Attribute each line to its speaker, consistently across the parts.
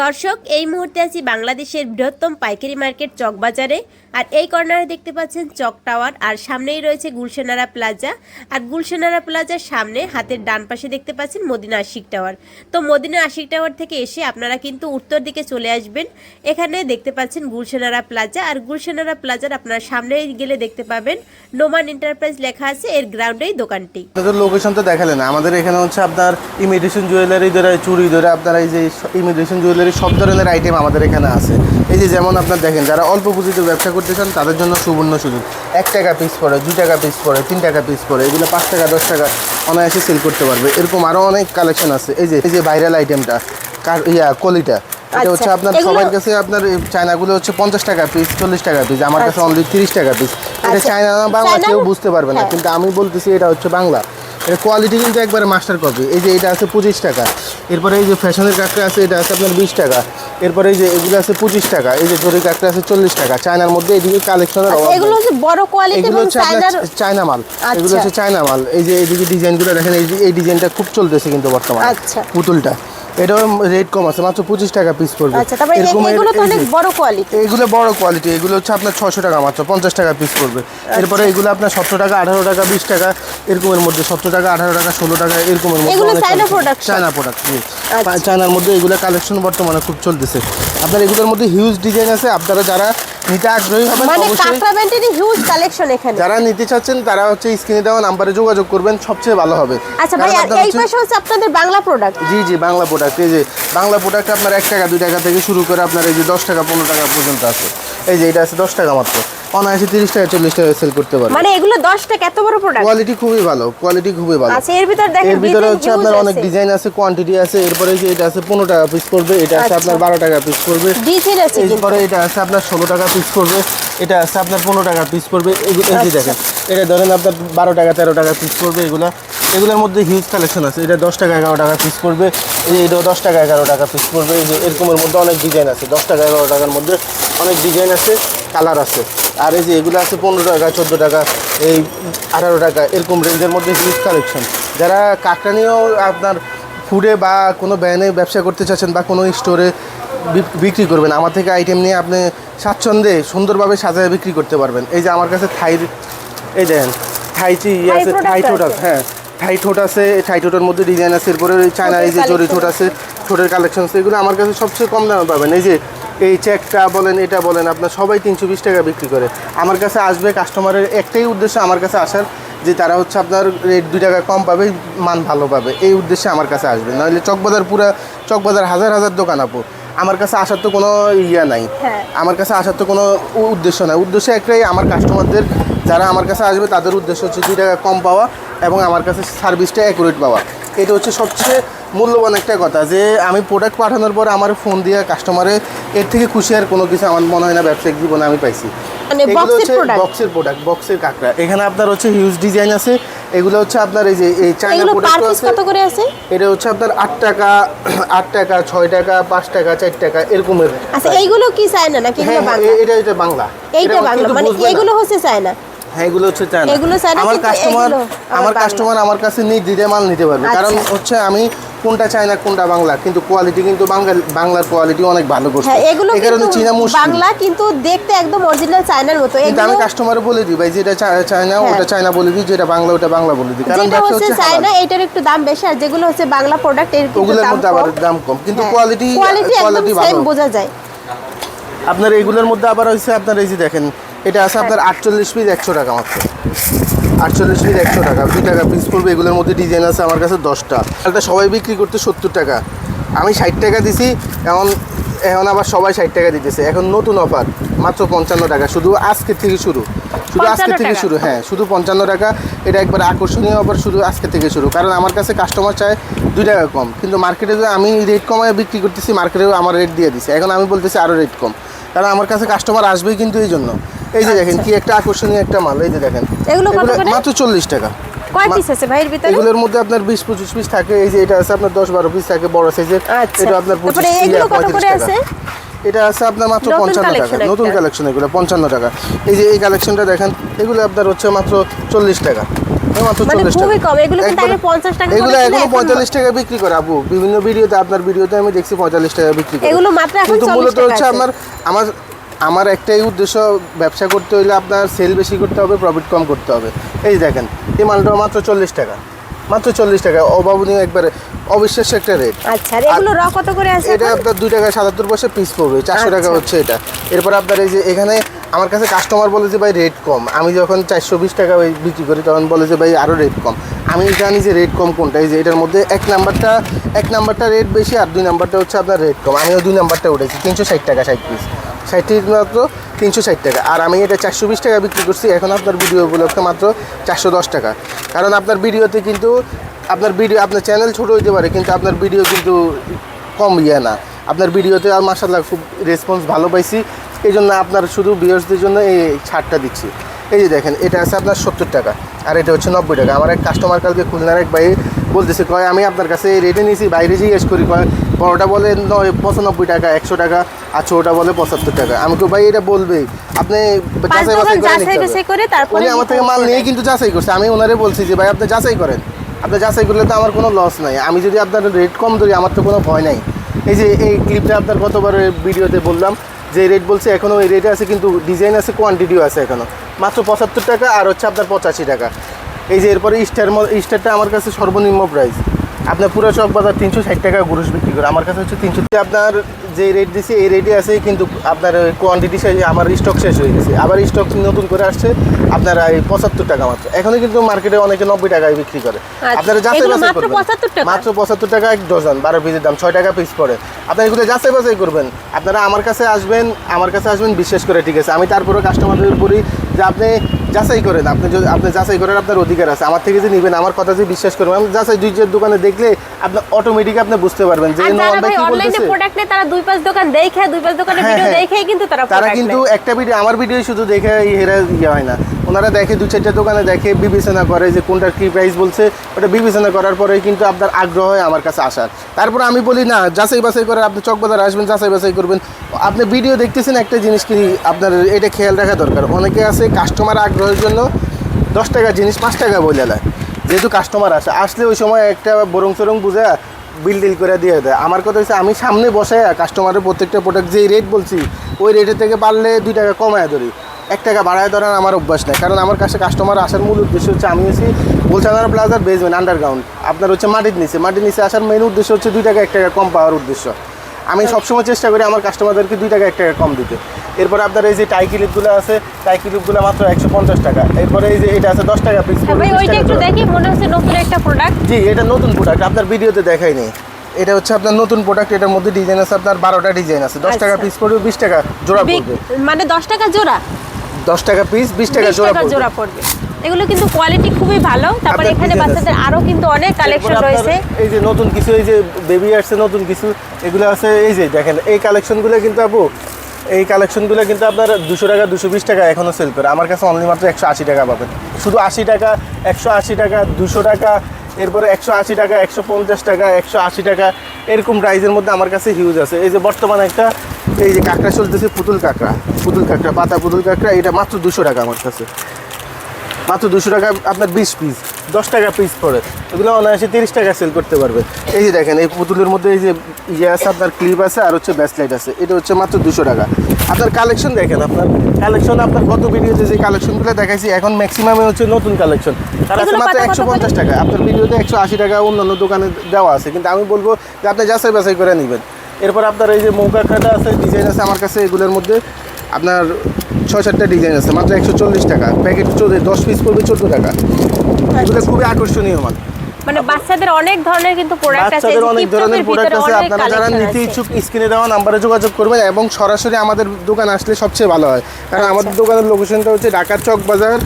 Speaker 1: দর্শক, এই মুহূর্তে আছি বাংলাদেশের বৃহত্তম পাইকারি মার্কেট চকবাজারে আর এই কর্নারে দেখতে পাচ্ছেন চক টাওয়ার আর সামনেই রয়েছে গুলশানারা প্লাজা আর গুলশানারা প্লাজার সামনে হাতের ডান পাশে দেখতে পাচ্ছেন মদিনা আশিক টাওয়ার। তো মদিনা আশিক টাওয়ার থেকে এসে আপনারা কিন্তু উত্তর দিকে চলে আসবেন। এখানে দেখতে পাচ্ছেন গুলশানারা প্লাজা আর গুলশানারা প্লাজার আপনারা সামনে গেলে দেখতে পাবেন নোমান এন্টারপ্রাইজ লেখা আছে, এর গ্রাউন্ডেই দোকানটি।
Speaker 2: লোকেশন তো দেখালেন আমাদের এখানে হচ্ছে আপনার ইমিটেশন জুয়েলারি ধরে চুড়ি ধরে, আপনারা এই যে ইমিটেশন জুয়েলারি সব ধরনের আইটেম আমাদের এখানে আছে। এই যে যেমন আপনার দেখেন যারা অল্প পুঁজিতে ব্যবসা করতে চান তাদের জন্য সুবর্ণ সুযোগ। এক টাকা পিস পড়ে দু টাকা পিস পড়ে তিন টাকা পিস পড়ে এগুলো পাঁচ টাকা দশ টাকা অনায়াসে সেল করতে পারবে। এরকম আরও অনেক কালেকশন আছে। এই যে এই যে ভাইরাল আইটেমটা কার ইয়া কলিটা এটা হচ্ছে
Speaker 1: আচ্ছা,
Speaker 2: আপনার সবার কাছে আপনার চায়নাগুলো হচ্ছে পঞ্চাশ টাকা পিস চল্লিশ টাকা পিস আমার কাছে
Speaker 1: আচ্ছা।
Speaker 2: অনলি তিরিশ টাকা পিস এটা
Speaker 1: আচ্ছা।
Speaker 2: চায়না না বাংলা কেউ বুঝতে পারবে না
Speaker 1: হ্যাঁ।
Speaker 2: কিন্তু আমি বলতেছি এটা হচ্ছে বাংলা। এর কোয়ালিটি কিন্তু একবারে মাস্টার কপি এই যে এটা আছে পঁচিশ টাকা। এরপরে এই যে ফ্যাশনের কাঁকড়া আছে এটা আছে আপনার বিশ টাকা। এরপরে এই যে এগুলো আছে পঁচিশ টাকা। এই যে জরি কাঁকড়া আছে চল্লিশ টাকা। চায়নার মধ্যে এদিকে কালেকশনের
Speaker 1: আচ্ছা, এগুলো হচ্ছে বড় কোয়ালিটি
Speaker 2: এগুলো হচ্ছে আপনার চায়না মাল। এগুলো
Speaker 1: আচ্ছা।
Speaker 2: হচ্ছে চায়না মাল। এই যে এইদিকে ডিজাইনগুলো দেখেন এই যে এই ডিজাইনটা খুব চলতেছে কিন্তু বর্তমানে।
Speaker 1: আচ্ছা।
Speaker 2: পুতুলটা। এটাও রেট কম আছে মাত্র পঁচিশ টাকা পিস পড়বে।
Speaker 1: আচ্ছা তারপরে এগুলো তো অনেক বড় কোয়ালিটি
Speaker 2: এইগুলো বড় কোয়ালিটি এগুলো হচ্ছে আপনার ছশো টাকা মাত্র পঞ্চাশ টাকা পিস পড়বে।
Speaker 1: আচ্ছা।
Speaker 2: এরপরে এগুলো আপনার সতেরো টাকা আঠারো টাকা বিশ টাকা এরকমের মধ্যে সতেরো টাকা আঠারো টাকা ষোলো টাকা এরকমের মধ্যে
Speaker 1: চায়না
Speaker 2: প্রোডাক্ট
Speaker 1: আচ্ছা।
Speaker 2: চায়নার মধ্যে এগুলো কালেকশন বর্তমানে খুব চলতেছে। আপনার এগুলোর মধ্যে হিউজ ডিজাইন আছে আপনারা যারা নিতে আগ্রহী হবেন
Speaker 1: মানে কাঁকড়া ব্যান্ডেরই হিউজ কালেকশন এখানে।
Speaker 2: যারা নিতে চাচ্ছেন তারা হচ্ছে স্ক্রিনে দেওয়া নাম্বারে যোগাযোগ করবেন সবচেয়ে ভালো হবে।
Speaker 1: আচ্ছা ভাই এই পাশে হচ্ছে আপনাদের বাংলা প্রোডাক্ট
Speaker 2: জি জি বাংলা প্রোডাক্ট এই যে বাংলা প্রোডাক্ট আপনার এক টাকা দুই টাকা থেকে শুরু করে আপনার এই যে দশ টাকা পনেরো টাকা পর্যন্ত আছে। এই যে এটা আছে দশ টাকা মাত্র। অনায়াসে তিরিশ টাকা চল্লিশ টাকা সেল করতে পারবে।
Speaker 1: মানে এগুলো 10 টাকা এত বড় প্রোডাক্ট
Speaker 2: কোয়ালিটি খুবই ভালো কোয়ালিটি খুবই ভালো।
Speaker 1: আচ্ছা এর ভিতর দেখেন
Speaker 2: এর ভিতরে হচ্ছে আপনার অনেক ডিজাইন আছে কোয়ান্টিটি আছে এরপরে যে এটা আছে পনেরো টাকা পিস করবে এটা আছে
Speaker 1: আচ্ছা।
Speaker 2: আপনার বারো টাকা পিস করবে।
Speaker 1: ডিজাইন আছে
Speaker 2: এরপরে এটা আছে আপনার ষোলো টাকা পিস করবে এটা আছে আপনার পনেরো টাকা পিস এগু- এই যে
Speaker 1: আচ্ছা।
Speaker 2: দেখেন এটা ধরেন আপনার বারো টাকা তেরো টাকা পিস পড়বে এগুলা। এগুলোর মধ্যে হিউজ কালেকশন আছে। এটা দশ টাকা এগারো টাকা পিস পড়বে। এই যে এটাও দশ টাকা এগারো টাকা পিস পড়বে। এই যে এরকমের মধ্যে অনেক ডিজাইন আছে। দশ টাকা এগারো টাকার মধ্যে অনেক ডিজাইন আছে কালার আছে। আর এই যে এগুলো আছে পনেরো টাকা চোদ্দ টাকা এই আঠারো টাকা এরকম রেঞ্জের মধ্যে হিউজ কালেকশন যারা কাকটা নিয়েও আপনার ফুডে বা কোনো ব্যানে ব্যবসা করতে চাচ্ছেন বা কোনো স্টোরে বিক্রি করবেন আমার থেকে আইটেম নিয়ে আপনি স্বাচ্ছন্দ্যে সুন্দরভাবে সাজায় বিক্রি করতে পারবেন। এই যে আমার কাছে থাই এই দেখেন থাইচি ইয়ে আছে থাই।
Speaker 1: আছে?
Speaker 2: হ্যাঁ। থাই ঠোঁট আছে থাই ঠোঁটের মধ্যে ডিজাইন আছে এরপরে ওই চায়না এই যে জরি ঠোঁট আছে ঠোঁটের কালেকশন আছে এগুলো আমার কাছে সবচেয়ে কম দামে পাবেন। এই যে এই চেকটা বলেন এটা বলেন আপনার সবাই তিনশো বিশ টাকা বিক্রি করে। আমার কাছে আসবে কাস্টমারের একটাই উদ্দেশ্য আমার কাছে আসার যে তারা হচ্ছে আপনার রেট দুই টাকা কম পাবে মান ভালো পাবে। এই উদ্দেশ্যে আমার কাছে আসবে। নাহলে চকবাজার পুরা চকবাজার হাজার হাজার দোকান আপু। আমার কাছে আসার তো কোনো ইয়া নাই।
Speaker 1: হ্যাঁ।
Speaker 2: আমার কাছে আসার তো কোনো উদ্দেশ্য নাই। উদ্দেশ্য একটাই আমার কাস্টমারদের যারা আমার কাছে আসবে তাদের উদ্দেশ্য হচ্ছে দুই টাকা কম পাওয়া এবং আমার কাছে সার্ভিসটা অ্যাকুরেট পাওয়া। এটা হচ্ছে সবচেয়ে মূল্যবান একটা কথা যে আমি প্রোডাক্ট পাঠানোর পর আমার ফোন দিয়ে কাস্টমারে এর থেকে খুশি আর কোনো কিছু আমার মনে হয় না ব্যবসায়িক জীবনে আমি পাইছি।
Speaker 1: মানে
Speaker 2: এগুলো হচ্ছে বক্সের প্রোডাক্ট বক্সের কাঁকড়া। এখানে আপনার হচ্ছে হিউজ ডিজাইন আছে। এগুলো হচ্ছে আপনার এই যে এই চায়না প্রোডাক্ট আছে।
Speaker 1: কত করে আছে?
Speaker 2: এটা হচ্ছে আপনার আট টাকা আট টাকা ছয় টাকা পাঁচ টাকা চার টাকা এরকমের
Speaker 1: আচ্ছা এইগুলো কি চায়না নাকি
Speaker 2: হ্যাঁ
Speaker 1: এগুলো
Speaker 2: হ্যাঁ,
Speaker 1: বাংলা?
Speaker 2: এটা এটা বাংলা।
Speaker 1: এইটা বাংলা মানে এগুলো হচ্ছে চায়না
Speaker 2: হ্যাঁ এগুলো হচ্ছে চায়না।
Speaker 1: এগুলো
Speaker 2: আমার কাস্টমার আমার কাস্টমার আমার কাছে নির্দ্বিধে মাল নিতে পারবে।
Speaker 1: আচ্ছা।
Speaker 2: কারণ হচ্ছে আমি কোনটা চায়না কোনটা বাংলা কিন্তু কোয়ালিটি কিন্তু বাংলার কোয়ালিটি অনেক ভালো করছে।
Speaker 1: হ্যাঁ এগুলো
Speaker 2: কারণে
Speaker 1: কিন্তু
Speaker 2: মুশকিল
Speaker 1: বাংলা কিন্তু দেখতে একদম অরিজিনাল চায়নার মতো।
Speaker 2: কিন্তু আমি
Speaker 1: এগুলো
Speaker 2: বলে দিই ভাই যেটা চায়না
Speaker 1: হ্যাঁ।
Speaker 2: ওটা চায়না বলে দিই যেটা বাংলা ওটা বাংলা বলে দিই। কারণ ব্যবসা
Speaker 1: হচ্ছে
Speaker 2: হচ্ছে
Speaker 1: চায়না এটার একটু দাম বেশি আর যেগুলো হচ্ছে বাংলা প্রোডাক্টের কিন্তু দাম কম।
Speaker 2: দাম কম। কিন্তু
Speaker 1: হ্যাঁ।
Speaker 2: কোয়ালিটি
Speaker 1: কোয়ালিটি একদম সেম
Speaker 2: ভালো।
Speaker 1: বোঝা যায়।
Speaker 2: আপনার এগুলোর মধ্যে আবার হচ্ছে আপনার এই যে দেখেন এটা আছে আপনার আটচল্লিশ পিস একশো টাকা মাত্র। আটচল্লিশ পিস একশো টাকা দুই টাকা পিস পড়বে এগুলোর মধ্যে ডিজাইন আছে আমার কাছে দশটা। এটা সবাই বিক্রি করতে সত্তর টাকা। আমি ষাট টাকা দিছি এখন এখন আবার সবাই ষাট টাকা দিতেছে। এখন নতুন অফার মাত্র পঞ্চান্ন টাকা শুধু আজকের থেকে শুরু। শুধু আজকের থেকে শুরু হ্যাঁ শুধু পঞ্চান্ন টাকা। এটা একবার আকর্ষণীয় অফার শুধু আজকে থেকে শুরু। কারণ আমার কাছে কাস্টমার চায় দুই টাকা কম। কিন্তু মার্কেটে যে আমি রেট কমায় বিক্রি করতেছি মার্কেটেও আমার রেট দিয়ে দিছে। এখন আমি বলতেছি আরও রেট কম। কারণ আমার কাছে কাস্টমার আসবেই কিন্তু এই জন্য। এই যে দেখেন কি একটা আকর্ষণীয় একটা মাল এই যে দেখেন।
Speaker 1: এগুলো কত করে?
Speaker 2: মাত্র চল্লিশ টাকা।
Speaker 1: কয় পিস আছে ভাইয়ের ভিতরে?
Speaker 2: এগুলোর মধ্যে আপনার বিশ পঁচিশ পিস থাকে এই যে এটা আছে আপনার দশ বারো পিস থাকে বড় সাইজের
Speaker 1: আচ্ছা।
Speaker 2: এটা আপনার পঁচিশ
Speaker 1: তারপরে এগুলো কত করে আছে?
Speaker 2: এটা আছে আপনার মাত্র পঞ্চান্ন টাকা। নতুন কালেকশন এগুলো পঞ্চান্ন টাকা। এই যে এই কালেকশনটা দেখেন এগুলো আপনার হচ্ছে মাত্র চল্লিশ টাকা। মাত্র
Speaker 1: মানে
Speaker 2: 40 টাকা।
Speaker 1: এগুলো কিন্তু আগে
Speaker 2: একবারে-
Speaker 1: 50 টাকা
Speaker 2: এগুলো
Speaker 1: করে ছিল,
Speaker 2: এখনও
Speaker 1: এখন-
Speaker 2: পঁয়তাল্লিশ টাকা বিক্রি করে আপু বিভিন্ন ভিডিওতে আপনার ভিডিওতে আমি দেখছি পঁয়তাল্লিশ টাকা বিক্রি করে। কিন্তু মূলত হচ্ছে আমার আমার একটাই উদ্দেশ্য ব্যবসা করতে হলে আপনার সেল বেশি করতে হবে প্রফিট কম করতে হবে। এই দেখেন এই মালটা মাত্র চল্লিশ টাকা। মাত্র চল্লিশ টাকা অভাবনীয় একবারে অবিশ্বাস্য একটা রেট
Speaker 1: আচ্ছা এগুলো র কত করে আছে
Speaker 2: এটা আপনার দুই টাকা সাতাত্তর পয়সা পিস পড়বে চারশো টাকা
Speaker 1: আচ্ছা।
Speaker 2: হচ্ছে এটা। এরপর আপনার এই যে এখানে আমার কাছে কাস্টমার বলে যে ভাই রেট কম। আমি যখন চারশো বিশ টাকা ওই বিক্রি করি তখন বলে যে ভাই আরও রেট কম। আমি জানি যে রেট কম কোনটা? এই যে এটার মধ্যে এক নাম্বারটা এক নাম্বারটা রেট বেশি আর দুই নাম্বারটা হচ্ছে আপনার রেট কম। আমিও দুই নাম্বারটা উঠেছি তিনশো ষাট টাকা ষাট পিস ষাট পিস মাত্র তিনশো ষাট টাকা। আর আমি এটা চারশো বিশ টাকা বিক্রি করছি। এখন আপনার ভিডিও উপলক্ষে মাত্র চারশো দশ টাকা। কারণ আপনার ভিডিওতে কিন্তু আপনার ভিডিও আপনার চ্যানেল ছোটো হইতে পারে, কিন্তু আপনার ভিডিও কিন্তু কম ইয়ে না। আপনার ভিডিওতে আর মাসাল্লাহ খুব রেসপন্স ভালো পাইছি। এই জন্য আপনার শুধু ভিউয়ার্সদের জন্য এই ছাড়টা দিচ্ছি। এই যে দেখেন, এটা আছে আপনার সত্তর টাকা। আর এটা হচ্ছে নব্বই টাকা। আমার এক কাস্টমার কালকে খুলনার এক ভাই বলতেছে কয় আমি আপনার কাছে এই রেটে নিয়েছি বাইরে জিজ্ঞেস করি। কয় বড়টা বলে নয় পঁচানব্বই টাকা একশো টাকা আর ছোটটা বলে পঁচাত্তর টাকা। আমি তো ভাই এটা বলবেই আপনি যাচাই বাছাই করে উনি আমার থেকে মাল নিয়ে কিন্তু যাচাই করছে। আমি ওনারে বলছি যে ভাই আপনি যাচাই করেন। আপনি যাচাই করলে তো আমার কোনো লস নাই। আমি যদি আপনার রেট কম ধরি আমার তো কোনো ভয় নাই। এই যে এই ক্লিপটা আপনার গতবার ভিডিওতে বললাম যে রেট বলছে এখনও এই রেটে আছে কিন্তু ডিজাইন আছে কোয়ান্টিটিও আছে এখনও। মাত্র পঁচাত্তর টাকা আর হচ্ছে আপনার পঁচাশি টাকা। এই যে এরপরে স্টার স্টারটা আমার কাছে সর্বনিম্ন প্রাইস আপনার পুরো চক বাজার তিনশো ষাট টাকা গুরুষ বিক্রি করে। আমার কাছে হচ্ছে তিনশো আপনার যে রেট দিছি এই রেটে আছে কিন্তু আপনার কোয়ান্টিটি শেষ আমার স্টক শেষ হয়ে গেছে। আবার স্টক নতুন করে আসছে আপনার এই পঁচাত্তর টাকা মাত্র। এখনই কিন্তু মার্কেটে অনেকে নব্বই টাকায় বিক্রি করে। আপনারা যাচাই বাছাই করবেন।
Speaker 1: 75
Speaker 2: মাত্র পঁচাত্তর টাকা এক ডজন বারো পিসের দাম ছয় টাকা পিস পড়ে। আপনারা এগুলো যাচাই বাছাই করবেন। আপনারা আমার কাছে আসবেন আমার কাছে আসবেন বিশ্বাস করে ঠিক আছে। আমি তারপরে কাস্টমারদের বলি যে আপনি যাচাই করেন আপনি যদি আপনি যাচাই করেন আপনার অধিকার আছে। আমার থেকে যে নেবেন আমার কথা যে বিশ্বাস করবেন আমি যাচাই দুই চার দোকানে দেখলে আপনি অটোমেটিক আপনি বুঝতে পারবেন যে নোমান ভাই কি
Speaker 1: অনলাইনে
Speaker 2: বলতেছে?
Speaker 1: প্রোডাক্ট নিয়ে তারা দুই পাঁচ দোকান দেখে দুই পাঁচ দোকানে
Speaker 2: হ্যাঁ,
Speaker 1: ভিডিও দেখে কিন্তু তারা
Speaker 2: তারা কিন্তু একটা ভিডিও আমার ভিডিও শুধু দেখে হেরা ইয়ে হয় না। ওনারা দেখে দু চারটা দোকানে দেখে বিবেচনা করে যে কোনটার কী প্রাইস বলছে, ওটা বিবেচনা করার পরে কিন্তু আপনার আগ্রহ হয় আমার কাছে আসার। তারপর আমি বলি, না, যাচাই বাছাই করে আপনি চকবাজার আসবেন, যাচাই বাছাই করবেন। আপনি ভিডিও দেখতেছেন একটা জিনিস কি, আপনার এটা খেয়াল রাখা দরকার। অনেকে আছে কাস্টমার আগ্রহের জন্য দশ টাকা জিনিস পাঁচ টাকা বলে দেয় যেহেতু কাস্টমার আসে, আসলে ওই সময় একটা বরং চরং বুঝে বিল ডিল করে দিয়ে দেয়। আমার কথা হচ্ছে, আমি সামনে বসে কাস্টমারের প্রত্যেকটা প্রোডাক্ট যেই রেট বলছি, ওই রেটের থেকে পারলে দুই টাকা কমায় ধরি। এক টাকা বাড়ায় ধরার আমার অভ্যাস নেই। কারণ আমার কাছে কাস্টমার আসার মূল উদ্দেশ্য হচ্ছে আমি হচ্ছি বোলচানার প্লাজার বেসমেন্ট আন্ডারগ্রাউন্ড আপনার হচ্ছে মাটির নিচে। মাটির নিচে আসার মেন উদ্দেশ্য হচ্ছে দুই টাকা এক টাকা কম পাওয়ার উদ্দেশ্য। আমি সবসময় চেষ্টা করি আমার কাস্টমারদেরকে দুই টাকা এক টাকা কম দিতে। এরপর আপনার এই যে টাই ক্লিপগুলো আছে টাই ক্লিপগুলো মাত্র একশো পঞ্চাশ টাকা। এরপরে এই যে এটা আছে দশ টাকা পিস
Speaker 1: একটু দেখি মনে হচ্ছে নতুন একটা প্রোডাক্ট
Speaker 2: জি এটা নতুন প্রোডাক্ট আপনার ভিডিওতে দেখাই নেই। এটা হচ্ছে আপনার নতুন প্রোডাক্ট এটার মধ্যে ডিজাইন আছে আপনার বারোটা ডিজাইন আছে। দশ টাকা
Speaker 1: আচ্ছা।
Speaker 2: পিস পড়বে বিশ টাকা জোড়া পড়বে।
Speaker 1: মানে দশ টাকা জোড়া?
Speaker 2: দশ টাকা পিস বিশ টাকা জোড়া পড়বে।
Speaker 1: জোড়া পড়বে। এগুলো কিন্তু কোয়ালিটি খুবই ভালো। তারপর এখানে বাচ্চাদের আরও কিন্তু অনেক কালেকশন রয়েছে।
Speaker 2: এই যে নতুন কিছু এই যে বেবি আসছে নতুন কিছু এগুলো আছে এই যে দেখেন এই কালেকশনগুলো কিন্তু আপু এই কালেকশনগুলো কিন্তু আপনার দুশো টাকা দুশো বিশ টাকা এখনও সেল করে। আমার কাছে অনলি মাত্র একশো আশি টাকা পাবেন। শুধু আশি টাকা একশো আশি টাকা দুশো টাকা এরপরে একশো আশি টাকা একশো পঞ্চাশ টাকা একশো আশি টাকা এরকম প্রাইজের মধ্যে আমার কাছে হিউজ আছে। এই যে বর্তমানে একটা এই যে কাঁকড়া চলতেছে পুতুল কাঁকড়া। পুতুল কাঁকড়া পাতা পুতুল কাঁকড়া এটা মাত্র দুশো টাকা আমার কাছে। মাত্র দুশো টাকা আপনার বিশ পিস দশ টাকা পিস পড়ে। এগুলো অনায়াসে তিরিশ টাকা সেল করতে পারবে। এই যে দেখেন এই পুতুলের মধ্যে এই যে ইয়ে আছে আপনার ক্লিপ আছে আর হচ্ছে ব্যাসলাইট আছে। এটা হচ্ছে মাত্র দুশো টাকা। আপনার কালেকশন দেখেন আপনার। কালেকশন আপনার গত ভিডিওতে যে কালেকশনগুলো দেখাইছি এখন ম্যাক্সিমামে হচ্ছে নতুন কালেকশন তার আছে মাত্র একশো পঞ্চাশ টাকা। আপনার ভিডিওতে একশো আশি টাকা অন্যান্য দোকানে দেওয়া আছে। কিন্তু আমি বলব যে আপনি যাচাই বাছাই করে নেবেন। এরপর আপনার এই যে মৌকাখাটা আছে ডিজাইন আছে আমার কাছে এগুলোর মধ্যে আপনার ছয় চারটা ডিজাইন আছে মাত্র একশো চল্লিশ টাকা। প্যাকেট চোদ্দ দশ পিস পড়বে চোদ্দ টাকা। এগুলো খুবই আকর্ষণীয় মাল।
Speaker 1: মানে বাচ্চাদের অনেক ধরনের কিন্তু প্রোডাক্ট আছে
Speaker 2: বাচ্চাদের অনেক ধরনের প্রোডাক্ট আছে আপনারা যারা নিতে ইচ্ছুক স্ক্রিনে দেওয়া নাম্বারে যোগাযোগ করবেন এবং সরাসরি আমাদের দোকান আসলে সবচেয়ে ভালো হয়। কারণ
Speaker 1: আচ্ছা।
Speaker 2: আমাদের দোকানের লোকেশনটা হচ্ছে ঢাকার চক বাজার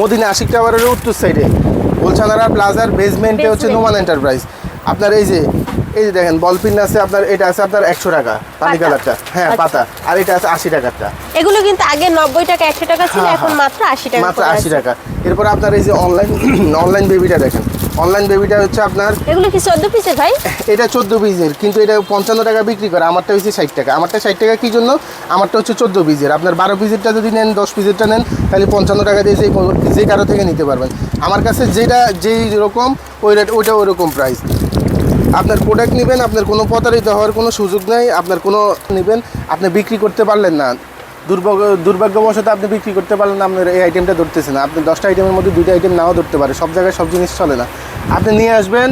Speaker 2: মদিনা আশিক টাওয়ারের উত্তর সাইডে গোলছানারা প্লাজার বেসমেন্টে হচ্ছে নোমান এন্টারপ্রাইজ আপনার এই যে এই যে দেখেন বল পিন আছে আপনার এটা আছে আপনার একশো টাকা পানি। কালারটা। হ্যাঁ
Speaker 1: আচ্ছা।
Speaker 2: পাতা। আর এটা আছে আশি টাকারটা।
Speaker 1: এগুলো কিন্তু আগে নব্বই টাকা একশো টাকা ছিল
Speaker 2: হ্যাঁ,
Speaker 1: এখন
Speaker 2: হ্যাঁ।
Speaker 1: মাত্র আশি টাকা
Speaker 2: মাত্র আশি। টাকা। এরপর আপনার এই যে অনলাইন অনলাইন বেবিটা দেখেন। অনলাইন বেবিটা হচ্ছে আপনার
Speaker 1: এগুলো কি চোদ্দ পিসের ভাই?
Speaker 2: এটা চোদ্দ পিসের কিন্তু এটা পঞ্চান্ন টাকা বিক্রি করে আমারটা হচ্ছে ষাট টাকা। আমারটা ষাট টাকা কি জন্য? আমারটা হচ্ছে চোদ্দ পিসের আপনার বারো পিসেরটা যদি নেন দশ পিসেরটা নেন তাহলে পঞ্চান্ন টাকা দিয়ে যে কারও থেকে নিতে পারবেন। আমার কাছে যেটা যেই রকম ওই রেট ওইটা ওই রকম প্রাইস আপনার প্রোডাক্ট নেবেন, আপনার কোনো প্রতারিত হওয়ার কোনো সুযোগ নেই, আপনার কোনো নেবেন, আপনি বিক্রি করতে পারলেন না। দুর্ভাগ্য, দুর্ভাগ্যবশত আপনি বিক্রি করতে পারলেন না, আপনার এই আইটেমটা ধরতেছে না। আপনি দশটা আইটেমের মধ্যে দুইটা আইটেম নাও ধরতে পারে, সব জায়গায় সব জিনিস চলে না। আপনি নিয়ে আসবেন,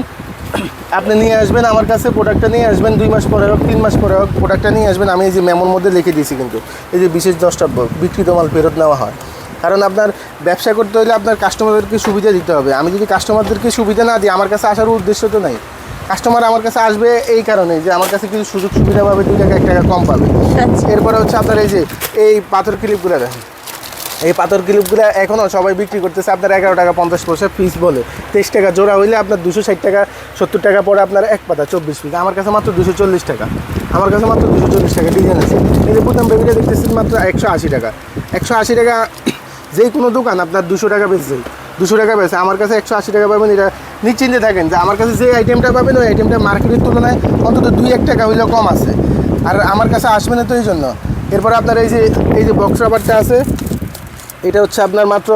Speaker 2: আপনি নিয়ে আসবেন, আমার কাছে প্রোডাক্টটা নিয়ে আসবেন, দুই মাস পরে হোক, তিন মাস পরে হোক প্রোডাক্টটা নিয়ে আসবেন, আমি এই যে মেমোর মধ্যে লিখে দিয়েছি কিন্তু, এই যে বিশেষ দশটা বিক্রিত মাল ফেরত নেওয়া হয়। কারণ আপনার ব্যবসা করতে হলে আপনার কাস্টমারদেরকে সুবিধা দিতে হবে। আমি যদি কাস্টমারদেরকে সুবিধা না দিই, আমার কাছে আসার উদ্দেশ্য তো নাই। কাস্টমার আমার কাছে আসবে এই কারণে যে আমার কাছে কিছু সুযোগ সুবিধা পাবে দুই টাকা এক টাকা কম পাবে।
Speaker 1: আচ্ছা।
Speaker 2: এরপরে হচ্ছে আপনার এই যে এই পাথর ক্লিপগুলো দেখেন। এই পাথর ক্লিপগুলো এখনও সবাই বিক্রি করতেছে আপনার এগারো টাকা পঞ্চাশ পয়সা পিস বলে। তেইশ টাকা জোড়া হইলে আপনার দুশো ষাট টাকা সত্তর টাকা পরে আপনার এক পাতা চব্বিশ পিস আমার কাছে মাত্র দুশো চল্লিশ টাকা। আমার কাছে মাত্র দুশো চল্লিশ টাকা ডিজাইন আছে। এই যে প্রথম বেবিটা দেখতেছেন মাত্র একশো আশি টাকা। একশো আশি টাকা যেই কোনো দোকান আপনার দুশো টাকা বেচছে দুশো টাকা বেচে আমার কাছে একশো আশি টাকা পাবেন এটা নিশ্চিন্তে থাকেন যে আমার কাছে যে আইটেমটা পাবেন ওই আইটেমটা মার্কেটের তুলনায় অন্তত দুই এক টাকা হইলেও কম আছে। আর আমার কাছে আসবে না তো এই জন্য। এরপর আপনার এই যে এই যে বক্স রাবারটা আছে এটা হচ্ছে আপনার মাত্র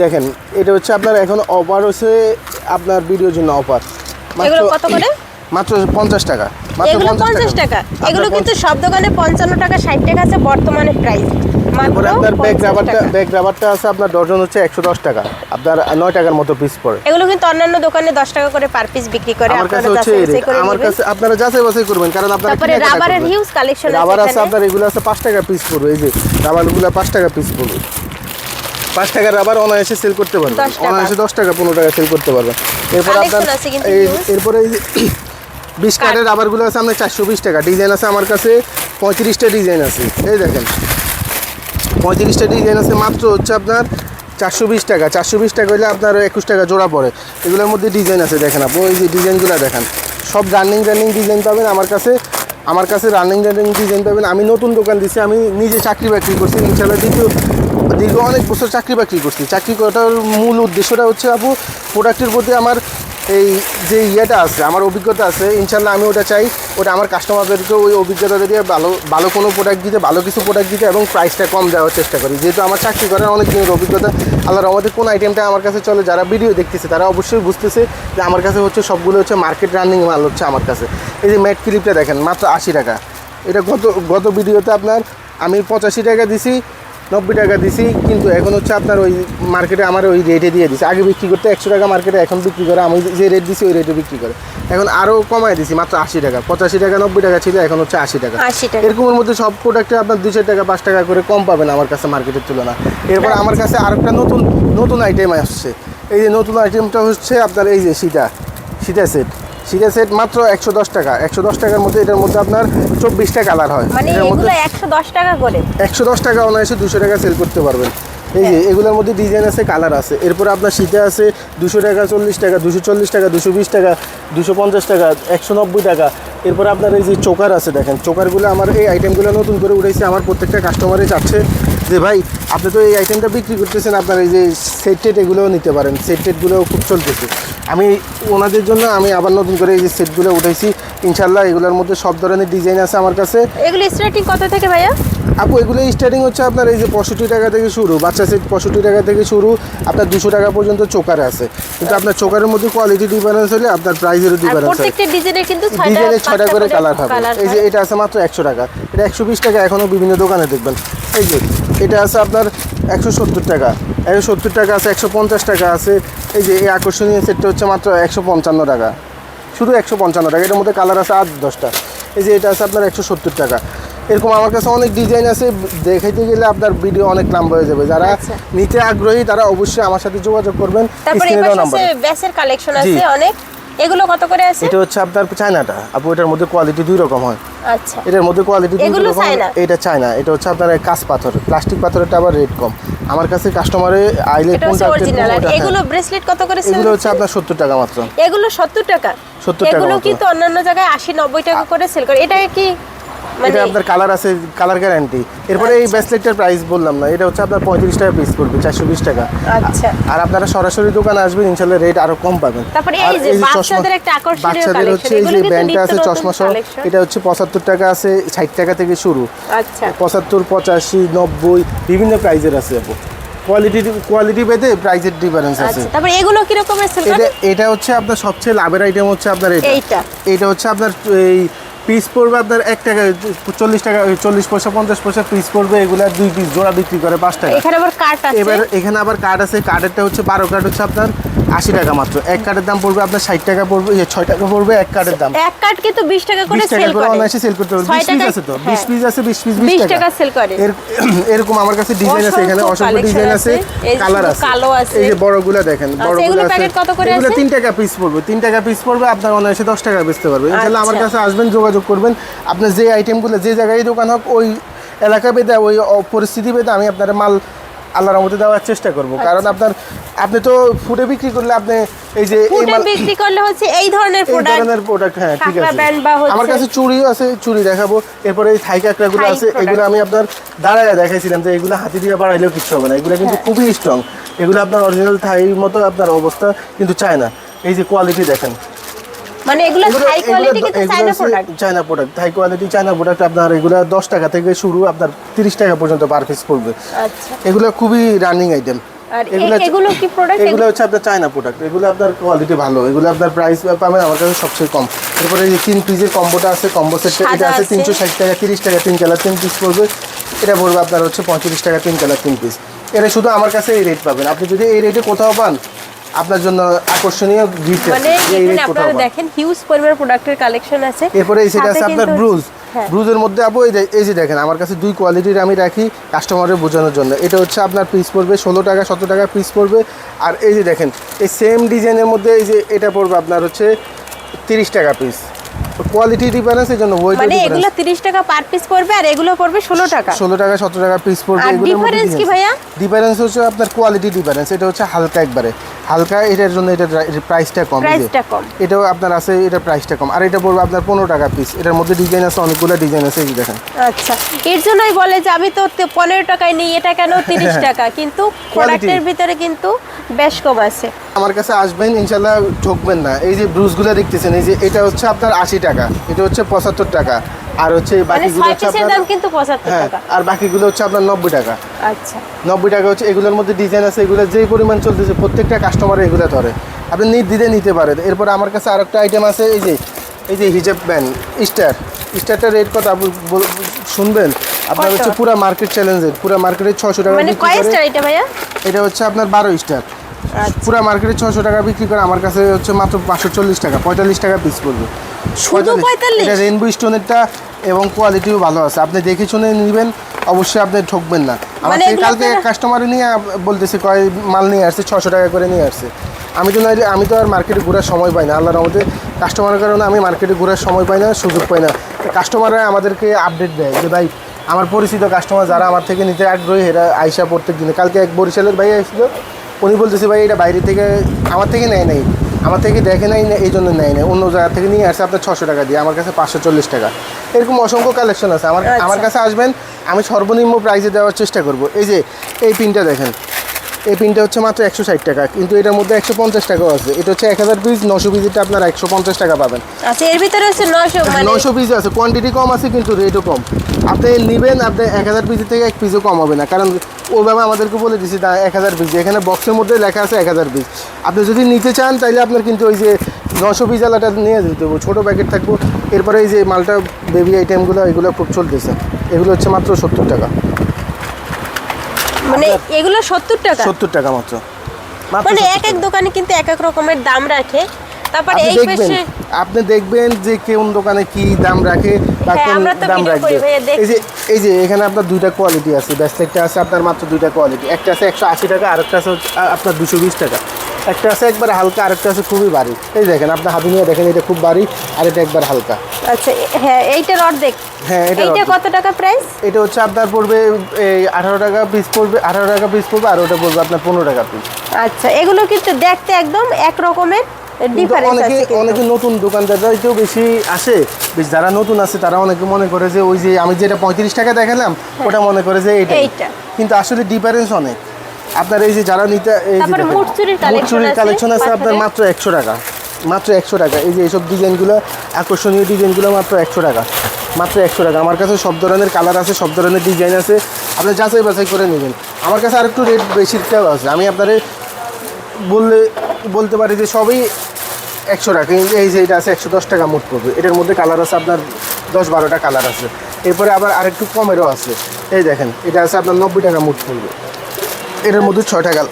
Speaker 2: দেখেন এটা হচ্ছে আপনার এখন অফার হচ্ছে আপনার ভিডিওর জন্য অফার মাত্র পঞ্চাশ টাকা। মাত্র
Speaker 1: পঞ্চাশ টাকা। এগুলো কিন্তু সব দোকানে পঞ্চান্ন টাকা ষাট টাকা আছে বর্তমানে প্রাইস
Speaker 2: এরপরে আপনার ব্যাগ রাবারটা। ব্যাগ রাবারটা আছে আপনার ডজন হচ্ছে একশো দশ টাকা। আপনার নয় টাকার মতো পিস পড়ে।
Speaker 1: এগুলো কিন্তু অন্যান্য দোকানে দশ টাকা করে পার পিস বিক্রি করে
Speaker 2: আমার কাছে হচ্ছে আমার কাছে আপনারা যাচাই বাছাই করবেন কারণ আপনারা
Speaker 1: তারপরে রাবারের হিউজ কালেকশন আছে
Speaker 2: রাবার আছে আপনার এগুলো আছে পাঁচ টাকা পিস পড়বে এই যে রাবারগুলো পাঁচ টাকা পিস পড়বে। পাঁচ টাকার রাবার অনায়াসে সেল করতে পারবেন।
Speaker 1: 10 টাকা।
Speaker 2: অনায়াসে দশ টাকা পনেরো টাকা সেল করতে পারবেন। এরপর আপনার এরপরে এই বিশ কাঠের রাবারগুলো আছে আপনার চারশো বিশ টাকা। ডিজাইন আছে আমার কাছে পঁয়ত্রিশটা ডিজাইন আছে। এই দেখেন। পঁয়ত্রিশটা ডিজাইন আছে, মাত্র হচ্ছে আপনার চারশো বিশ টাকা। চারশো বিশ টাকা হলে আপনার একুশ টাকা জোড়া পড়ে। এগুলোর মধ্যে ডিজাইন আছে, দেখেন আপনি ওই যে ডিজাইনগুলো দেখেন। সব রানিং রানিং ডিজাইন পাবেন আমার কাছে। আমার কাছে রানিং রানিং ডিজাইন পাবেন। আমি নতুন দোকান দিচ্ছি আমি নিজে চাকরি বাকরি করছি। ইনশাল্লাহ দ্বিতীয় দীর্ঘ অনেক বছর চাকরি বাকরি করছি। চাকরি করাটার মূল উদ্দেশ্যটা হচ্ছে আপু প্রোডাক্টের প্রতি আমার এই যে ইয়েটা আছে, আমার অভিজ্ঞতা আছে ইনশাল্লাহ আমি ওটা চাই। ওটা আমার কাস্টমারদেরকে ওই অভিজ্ঞতাটা দিয়ে ভালো ভালো কোনো প্রোডাক্ট দিতে, ভালো কিছু প্রোডাক্ট দিতে এবং প্রাইসটা কম দেওয়ার চেষ্টা করি। যেহেতু আমার চাকরি করার অনেক দিনের অভিজ্ঞতা, আল্লাহর আমাদের কোন আইটেমটা আমার কাছে চলে, যারা ভিডিও দেখতেছে, তারা অবশ্যই বুঝতেছে যে আমার কাছে হচ্ছে সবগুলো হচ্ছে মার্কেট রানিং মাল হচ্ছে আমার কাছে। এই যে ম্যাট ক্লিপটা দেখেন, মাত্র আশি টাকা। এটা গত গত ভিডিওতে আপনার আমি পঁচাশি টাকা দিছি নব্বই টাকা দিছি কিন্তু এখন হচ্ছে আপনার ওই মার্কেটে আমার ওই রেটে দিয়ে দিছি। আগে বিক্রি করতে একশো টাকা মার্কেটে এখন বিক্রি করে আমি যে রেট দিছি ওই রেটে বিক্রি করে। এখন আরও কমায় দিছি মাত্র আশি টাকা। পঁচাশি টাকা নব্বই টাকা ছিল এখন হচ্ছে আশি টাকা।
Speaker 1: 80 টাকা।
Speaker 2: এরকমের মধ্যে সব প্রোডাক্টে আপনার দুশো টাকা পাঁচ টাকা করে কম পাবেন আমার কাছে মার্কেটের তুলনা এরপর আমার কাছে আরেকটা নতুন নতুন আইটেম আসছে। এই যে নতুন আইটেমটা হচ্ছে আপনার এই যে সীতা সীতা সেট সীতা সেট মাত্র একশো দশ টাকা। একশো দশ টাকার মধ্যে এটার মধ্যে আপনার চব্বিশটা কালার হয়।
Speaker 1: মানে একশো দশ টাকা করে।
Speaker 2: একশো দশ টাকা অনায়াসে দুশো টাকা সেল করতে পারবেন। এই যে এগুলোর মধ্যে ডিজাইন আছে কালার আছে। এরপর আপনার শীতে আছে দুশো টাকা চল্লিশ টাকা দুশো চল্লিশ টাকা দুশো বিশ টাকা দুশো পঞ্চাশ টাকা একশো নব্বই টাকা। এরপর আপনার এই যে চোকার আছে দেখেন চোকারগুলো আমার এই আইটেমগুলো নতুন করে উঠেছে আমার প্রত্যেকটা কাস্টমারে চাচ্ছে যে ভাই আপনি তো এই আইটেমটা বিক্রি করতেছেন আপনার এই যে সেট টেট এগুলোও নিতে পারেন। সেট টেটগুলোও খুব চলতেছে। আমি ওনাদের জন্য আমি আবার নতুন করে এই যে সেটগুলো উঠেছি ইনশাল্লাহ এগুলোর মধ্যে সব ধরনের ডিজাইন আছে আমার কাছে।
Speaker 1: এগুলো স্টার্টিং কত থেকে ভাইয়া?
Speaker 2: আপু এগুলো স্টার্টিং হচ্ছে আপনার এই যে পঁয়ষট্টি টাকা থেকে শুরু বাচ্চা সেট পঁয়ষট্টি টাকা থেকে শুরু আপনার দুশো টাকা পর্যন্ত চোকারে আছে। কিন্তু আপনার চোকারের মধ্যে কোয়ালিটি ডিফারেন্স হলে আপনার প্রাইসেরও ডিফারেন্স
Speaker 1: প্রত্যেকটা ডিজাইনের কিন্তু ছয়টা
Speaker 2: করে কালার হবে। এই যে এটা আছে মাত্র একশো টাকা। এটা একশো বিশ টাকা এখনও বিভিন্ন দোকানে দেখবেন। এই যে এটা আছে আপনার একশো সত্তর টাকা। একশো সত্তর টাকা আছে একশো পঞ্চাশ টাকা আছে। এই যে এই আকর্ষণীয় সেটটা হচ্ছে মাত্র একশো পঞ্চান্ন টাকা। শুধু একশো পঞ্চান্ন টাকা এটার মধ্যে কালার আছে আট দশটা। এই যে এটা আছে আপনার একশো সত্তর টাকা। এরকম আমার কাছে অনেক ডিজাইন আছে দেখাইতে গেলে আপনার ভিডিও অনেক লম্বা হয়ে যাবে। যারা
Speaker 1: আচ্ছা।
Speaker 2: নিতে আগ্রহী তারা অবশ্যই আমার সাথে যোগাযোগ করবেন। স্ক্রিনে নাম্বারে।
Speaker 1: কালেকশন আছে অনেক। এগুলো কত করে আছে?
Speaker 2: এটা হচ্ছে আপনার চায়নাটা। আপু এটার মধ্যে কোয়ালিটি দুই রকম হয়।
Speaker 1: আচ্ছা।
Speaker 2: এটার মধ্যে কোয়ালিটি
Speaker 1: এগুলো চায়না?
Speaker 2: এটা চায়না। এটা হচ্ছে আপনার কাঁচ পাথর। প্লাস্টিক পাথরেরটা আবার রেট কম। আমার কাছে কাস্টমারে আইলে কোনটা।
Speaker 1: এগুলো ব্রেসলেট কত করে সেল
Speaker 2: এগুলো হচ্ছে? আপনার সত্তর টাকা মাত্র।
Speaker 1: এগুলো সত্তর টাকা?
Speaker 2: 70 টাকা
Speaker 1: এগুলো। কিন্তু অন্যান্য জায়গায় আশি নব্বই টাকা করে সেল করে। এটা কি
Speaker 2: এটা আপনার কালার আছে কালার গ্যারান্টি এরপরে এই ব্রেসলেটটার প্রাইস বললাম না এটা হচ্ছে আপনার পঁয়ত্রিশ টাকা পিস পড়বে চারশো বিশ টাকা।
Speaker 1: আচ্ছা।
Speaker 2: আর আপনারা সরাসরি দোকানে আসবেন ইনশাল্লাহ রেট আরও কম পাবেন।
Speaker 1: তারপরে এই
Speaker 2: আর
Speaker 1: যে
Speaker 2: চশমা-
Speaker 1: বাচ্চাদের
Speaker 2: হচ্ছে এই যে ব্যান্ডটা আছে চশমা সহ এটা হচ্ছে পঁচাত্তর টাকা আছে ষাট টাকা থেকে শুরু।
Speaker 1: আচ্ছা।
Speaker 2: পঁচাত্তর পঁচাশি নব্বই বিভিন্ন প্রাইজের আছে আপু কোয়ালিটি কোয়ালিটি ভেদে প্রাইজের ডিফারেন্স আছে।
Speaker 1: আচ্ছা তারপরে এগুলো কি রকমের সেল
Speaker 2: এটা এটা হচ্ছে আপনার সবচেয়ে লাভের আইটেম হচ্ছে আপনার এটা। এটা হচ্ছে আপনার এই পিস পড়বে আপনার এক টাকা চল্লিশ টাকা চল্লিশ পয়সা পঞ্চাশ পয়সা পিস পড়বে এগুলো দুই পিস জোড়া বিক্রি করে পাঁচ টাকা।
Speaker 1: এখানে আবার কার্ড আছে?
Speaker 2: এবার এখানে আবার কার্ড আছে কার্ডেরটা হচ্ছে বারো কার্ড হচ্ছে আপনার আশি টাকা মাত্র এক কার্ডের দাম পড়বে আপনার ষাট টাকা পড়বে ইয়ে, ছয় টাকা পড়বে এক কার্ডের দাম
Speaker 1: এক কাট কিন্তু 20 টাকা করে সেল
Speaker 2: করে অনায়াসে সেল করতে পারবে বিশ পিস আছে তো
Speaker 1: হ্যাঁ।
Speaker 2: বিশ পিস আছে বিশ পিস
Speaker 1: 20
Speaker 2: বিশ
Speaker 1: টাকা sell করে।
Speaker 2: এর- এরকম আমার কাছে ডিজাইন আছে এখানে
Speaker 1: অসংখ্য
Speaker 2: ডিজাইন আছে কালার আছে
Speaker 1: কালো আছে।
Speaker 2: এই যে বড়গুলা দেখেন বড়গুলা
Speaker 1: এগুলো
Speaker 2: আছে
Speaker 1: কত করে
Speaker 2: এগুলো
Speaker 1: আছে?
Speaker 2: তিন টাকা পিস পড়বে তিন টাকা পিস পড়বে আপনার অনায়াসে দশ টাকা বেচতে পারবে ইনশাল্লাহ আমার
Speaker 1: আচ্ছা।
Speaker 2: কাছে আসবেন যোগাযোগ করবেন আপনার যে আইটেমগুলো যে জায়গায় দোকান হোক ওই এলাকা বেদে ওই পরিস্থিতি বেদে আমি আপনার মাল আল্লাহর মধ্যে দেওয়ার চেষ্টা করব। কারণ আপনার আপনি তো ফুডে বিক্রি করলে আপনি এই যে
Speaker 1: ফুটে বিক্রি করলে হচ্ছে এই ধরনের প্রোডাক্ট
Speaker 2: ধরনের প্রোডাক্ট হ্যাঁ ঠিক আছে। আমার কাছে চুড়িও আছে চুড়ি দেখাবো। এরপরে এই থাই কাঁকড়াগুলো
Speaker 1: থাই
Speaker 2: আছে এগুলো আমি আপনার দাঁড়ায় দেখাইছিলাম যে এগুলো হাতি দিয়ে বাড়াইলেও কিছু হবে না। এগুলো কিন্তু
Speaker 1: হ্যাঁ।
Speaker 2: খুবই স্ট্রং এগুলো আপনার অরিজিনাল থাই মতো আপনার অবস্থা কিন্তু চায় না। এই যে কোয়ালিটি দেখেন
Speaker 1: মানে এগুলো হাই কোয়ালিটি কিন্তু China product
Speaker 2: China product high quality China product আপনার এগুলো দশ টাকা থেকে শুরু আপনার তিরিশ টাকা পর্যন্ত পার পিস পড়বে।
Speaker 1: আচ্ছা।
Speaker 2: এগুলো খুবই রানিং আইটেম
Speaker 1: আর এগুলো কি প্রোডাক্ট
Speaker 2: এগুলো হচ্ছে আপনার চায়না প্রোডাক্ট এগুলো আপনার কোয়ালিটি ভালো। এগুলো আপনার প্রাইস পাবেন আমার কাছে সবচেয়ে কম। এরপরে এই তিন পিসের কম্বোটা আছে কম্বো সেটটা এটা আছে
Speaker 1: আছে।
Speaker 2: তিনশো ষাট টাকা তিরিশ টাকা তিন কালার তিন পিস পড়বে। এটা পড়বে আপনার হচ্ছে পঁয়ত্রিশ টাকা তিন কালার তিন পিস এটা শুধু আমার কাছে এই রেট পাবেন। আপনি যদি এই রেটে কোথাও পান আপনার জন্য আকর্ষণীয় গিফট
Speaker 1: মানে এখানে আপনারা দেখেন হিউজ পরিমাণ প্রোডাক্টের কালেকশন আছে।
Speaker 2: এরপরে এই সেটা আছে আপনার ব্রুজ
Speaker 1: হ্যাঁ।
Speaker 2: ব্রুজের মধ্যে আপু এই যে- এই যে দেখেন আমার কাছে দুই কোয়ালিটির আমি রাখি কাস্টমারের বোঝানোর জন্য। এটা হচ্ছে আপনার পিস পড়বে ষোলো টাকা সতেরো টাকা পিস পড়বে। আর এই যে দেখেন এই সেম ডিজাইনের মধ্যে এই যে এটা পড়বে আপনার হচ্ছে তিরিশ টাকা পিস কোয়ালিটি ডিফারেন্স এই জন্য ওয়েট
Speaker 1: মানে এগুলো 30 টাকা পার পিস পড়বে আর এগুলো পড়বে 16 টাকা।
Speaker 2: ষোলো টাকা সতেরো টাকা পিস পড়বে
Speaker 1: আর difference কি ভাইয়া?
Speaker 2: ডিফারেন্স হচ্ছে আপনার কোয়ালিটি ডিফারেন্স এটা হচ্ছে হালকা একবারে। হালকা এটার জন্য এটার প্রাইসটা কম
Speaker 1: প্রাইসটা কম।
Speaker 2: এটাও আপনার আছে এটার প্রাইসটা কম। আর এটা পড়বে আপনার পনেরো টাকা পিস এটার মধ্যে ডিজাইন আছে অনেকগুলো ডিজাইন আছে এই দেখেন।
Speaker 1: আচ্ছা এর জন্যই বলে যে আমি তো তে- 15 টাকায় নিই এটা কেন 30 টাকা? কিন্তু প্রোডাক্টের ভিতরে কিন্তু বেশ কম আছে।
Speaker 2: আমার কাছে আসবেন ইনশাল্লাহ ঠকবেন না। এই যে ব্রুজগুলো দেখতেছেন এই যে এটা হচ্ছে আপনার আশি টাকা। এটা হচ্ছে পঁচাত্তর টাকা। আর হচ্ছে
Speaker 1: মানে
Speaker 2: বাকিগুলো হচ্ছে আপনার
Speaker 1: দাম কিন্তু 75
Speaker 2: হ্যাঁ
Speaker 1: টাকা।
Speaker 2: আর বাকিগুলো হচ্ছে আপনার নব্বই টাকা।
Speaker 1: আচ্ছা।
Speaker 2: নব্বই টাকা হচ্ছে এগুলোর মধ্যে ডিজাইন আছে এগুলো যে পরিমাণ চলতেছে প্রত্যেকটা কাস্টমার এগুলো ধরে। আপনি নির্দিদে নিতে পারেন। এরপরে আমার কাছে আরেকটা আইটেম আছে এই যে এই যে হিজাব ব্যান্ড স্টার স্টারটার রেট কত? আপনি শুনবেন? আপনার হচ্ছে পুরো মার্কেট চ্যালেঞ্জের পুরো মার্কেটে ছশো টাকা
Speaker 1: মানে
Speaker 2: বিক্রি
Speaker 1: কয়
Speaker 2: করে।
Speaker 1: স্টার এটা ভাইয়া?
Speaker 2: এটা হচ্ছে আপনার বারো স্টার। পুরো মার্কেটে ছশো টাকা বিক্রি করে আমার কাছে হচ্ছে মাত্র পাঁচশো চল্লিশ টাকা পঁয়তাল্লিশ টাকা পিস পড়বে।
Speaker 1: শুধু 45?
Speaker 2: এটা রেনবো স্টোনেরটা এবং কোয়ালিটিও ভালো আছে। আপনি দেখে শুনে নেবেন অবশ্যই আপনি ঠকবেন না। আমার
Speaker 1: মানে
Speaker 2: কালকে কাস্টমার নিয়ে বলতেছে কয় মাল নিয়ে আসছে ছশো টাকা করে নিয়ে আসছে। আমি তো নইলে আমি তো আর মার্কেটে ঘোরার সময় পাই না আল্লাহর আমাদের কাস্টমারের কারণে আমি মার্কেটে ঘোরার সময় পাই না সুযোগ পাই না। কাস্টমাররা আমাদেরকে আপডেট দেয় যে ভাই আমার পরিচিত কাস্টমার যারা আমার থেকে নিতে আগ্রহী এরা আইসা প্রত্যেক দিনে কালকে এক বরিশালের ভাই আসছিল উনি বলতেছে ভাই এটা বাইরে থেকে আমার থেকে নেয় নাই। আমার থেকে দেখে নাই না এই জন্য নেয় নাই অন্য জায়গা থেকে নিয়ে আসছে আপনার ছশো টাকা দিয়ে। আমার কাছে পাঁচশো চল্লিশ টাকা। এরকম অসংখ্য কালেকশন আছে। আমার
Speaker 1: আচ্ছা।
Speaker 2: আমার কাছে আসবেন আমি সর্বনিম্ন প্রাইসে দেওয়ার চেষ্টা করব। এই যে এই পিনটা দেখেন। এই পিনটা হচ্ছে মাত্র একশো ষাট টাকা। কিন্তু এটার মধ্যে একশো পঞ্চাশ টাকাও আছে। এটা হচ্ছে এক হাজার পিস নশো পিসেরটা আপনার একশো পঞ্চাশ টাকা পাবেন।
Speaker 1: আচ্ছা এর ভিতরে হচ্ছে 900 মানে
Speaker 2: নশো পিস আছে। কোয়ান্টিটি কম আছে কিন্তু রেটও কম। আপনি নেবেন আপনি এক হাজার পিসের থেকে এক পিসও কম হবে না। কারণ ওইভাবে আমাদেরকে বলে দিছি এক হাজার পিস এখানে বক্সের মধ্যে লেখা আছে এক হাজার পিস আপনি যদি নিতে চান তাহলে আপনার কিন্তু ওই যে নশো পিস আলাটা নিয়ে যেতে হবে। ছোটো প্যাকেট থাকব। এরপরে এই যে মালটা বেবি আইটেমগুলো এগুলো খুব চলতেছে। এগুলো হচ্ছে মাত্র সত্তর টাকা।
Speaker 1: মানে এগুলো 70 টাকা?
Speaker 2: সত্তর টাকা মাত্র।
Speaker 1: মানে এক এক দোকানে কিন্তু এক এক রকমের দাম রাখে। তারপরে
Speaker 2: আপনি
Speaker 1: এই পাশে
Speaker 2: আপনি দেখবেন যে কোন দোকানে কি দাম রাখে বা
Speaker 1: হ্যাঁ,
Speaker 2: কোন দাম রাখবে। এই যে এই যে এখানে আপনার দুইটা কোয়ালিটি আছে। ব্যাসলেটটা আছে আপনার মাত্র দুইটা কোয়ালিটি একটা আছে একশো আশি টাকা আরেকটা আছে আপনার দুশো বিশ টাকা। একটা আছে একবার হালকা আরেকটা আছে খুবই ভারী। এই দেখেন আপনার হাতে নিয়ে দেখেন এটা খুব ভারী আর এটা একবার হালকা।
Speaker 1: আচ্ছা হ্যাঁ এইটার অর্ধেক।
Speaker 2: হ্যাঁ এটা
Speaker 1: এইটা কত টাকা প্রাইস
Speaker 2: এটা হচ্ছে আপনার পড়বে এই আঠারো টাকা পিস পড়বে আঠারো টাকা পিস পড়বে আর ওটা পড়বে আপনার পনেরো টাকা পিস
Speaker 1: আচ্ছা এগুলো কিন্তু দেখতে একদম এক রকমের
Speaker 2: অনেকে অনেকে নতুন দোকানদাররাই কেউ বেশি আসে। বেশ যারা নতুন আছে তারা অনেকে মনে করে যে ওই যে আমি যেটা পঁয়ত্রিশ টাকা দেখালাম ওটা মনে করে যে এইটা।
Speaker 1: হ্যাঁ।
Speaker 2: কিন্তু আসলে ডিফারেন্স অনেক। আপনার এই যে যারা নিতে এই যে কালেকশন আছে আপনার মাত্র একশো টাকা। মাত্র একশো টাকা। এই যে এইসব ডিজাইনগুলো আকর্ষণীয় ডিজাইনগুলো মাত্র একশো টাকা। মাত্র একশো টাকা। আমার কাছে সব ধরনের কালার আছে সব ধরনের ডিজাইন আছে। আপনি যাচাই বাছাই করে নেবেন। আমার কাছে আরেকটু রেট বেশিটাও আছে। আমি আপনারে বললে বলতে পারি যে সবই একশো টাকা। এই- এই যে এটা আছে একশো দশ টাকা মোট পড়বে। এটার মধ্যে কালার আছে আপনার দশ বারোটা কালার আছে। এরপরে আবার আরেকটু কমেরও আছে। এই দেখেন এটা আছে আপনার নব্বই টাকা মোট পড়বে। এটার মধ্যে ছয় টাকা